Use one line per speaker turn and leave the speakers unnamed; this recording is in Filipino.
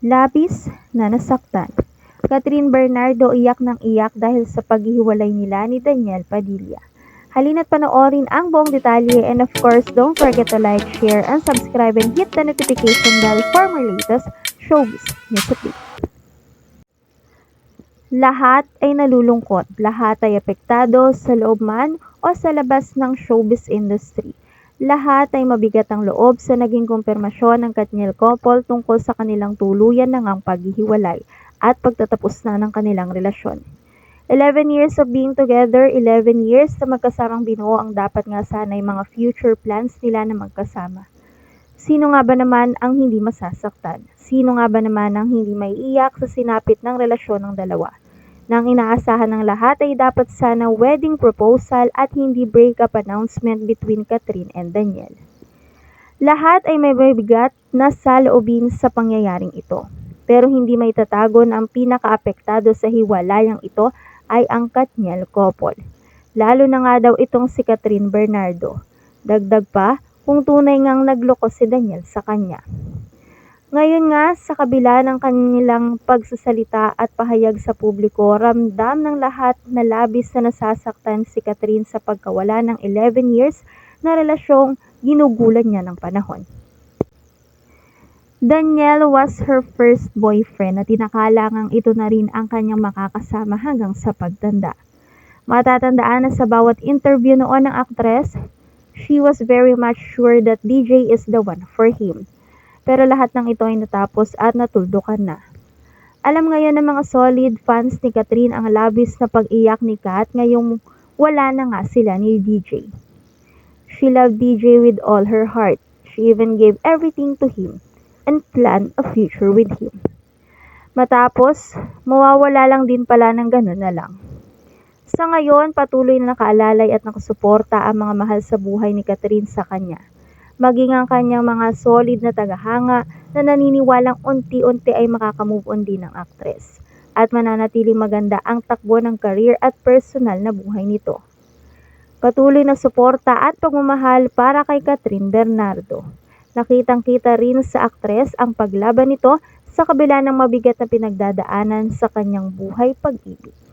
Labis na nasaktan. Catherine Bernardo iyak ng iyak dahil sa paghihiwalay nila ni Daniel Padilla. Halina't panoorin ang buong detalye and of course, don't forget to like, share, and subscribe and hit the notification bell for more latest showbiz news. Lahat ay nalulungkot, lahat ay apektado sa loob man o sa labas ng showbiz industry. Lahat ay mabigat ang loob sa naging kumpirmasyon ng Katniel couple tungkol sa kanilang tuluyan na ngang paghihiwalay at pagtatapos na ng kanilang relasyon. 11 years of being together, 11 years na magkasamang binuo ang dapat nga sana ay mga future plans nila na magkasama. Sino nga ba naman ang hindi masasaktan? Sino nga ba naman ang hindi maiiyak sa sinapit ng relasyon ng dalawa? Nang inaasahan ng lahat ay dapat sana wedding proposal at hindi breakup announcement between Catherine and Daniel. Lahat ay may mabigat na saloobin sa pangyayaring ito. Pero hindi may tatago na ang pinakaapektado sa hiwalayang ito ay ang Katniel couple. Lalo na nga daw itong si Catherine Bernardo. Dagdag pa, kung tunay ngang nagloko si Daniel sa kanya. Ngayon nga, sa kabila ng kanilang pagsasalita at pahayag sa publiko, ramdam ng lahat na labis na nasasaktan si Catherine sa pagkawala ng 11 years na relasyong ginugulan niya ng panahon. Daniel was her first boyfriend at tinakalangang ito na rin ang kanyang makakasama hanggang sa pagtanda. Matatandaan na sa bawat interview noon ng aktres, she was very much sure that DJ is the one for him. Pero lahat ng ito ay natapos at natuldukan na. Alam ngayon ng mga solid fans ni Catherine ang labis na pag-iyak ni Kat ngayong wala na nga sila ni DJ. She loved DJ with all her heart. She even gave everything to him and planned a future with him. Matapos, mawawala lang din pala ng ganun na lang. Sa ngayon, patuloy na nakaalalay at nakasuporta ang mga mahal sa buhay ni Catherine sa kanya. Maging ang kanyang mga solid na tagahanga na naniniwalang unti-unti ay makakamove on din ng aktres. At mananatiling maganda ang takbo ng career at personal na buhay nito. Patuloy na suporta at pagmamahal para kay Catherine Bernardo. Nakitang-kita rin sa aktres ang paglaban nito sa kabila ng mabigat na pinagdadaanan sa kanyang buhay pag-ibig.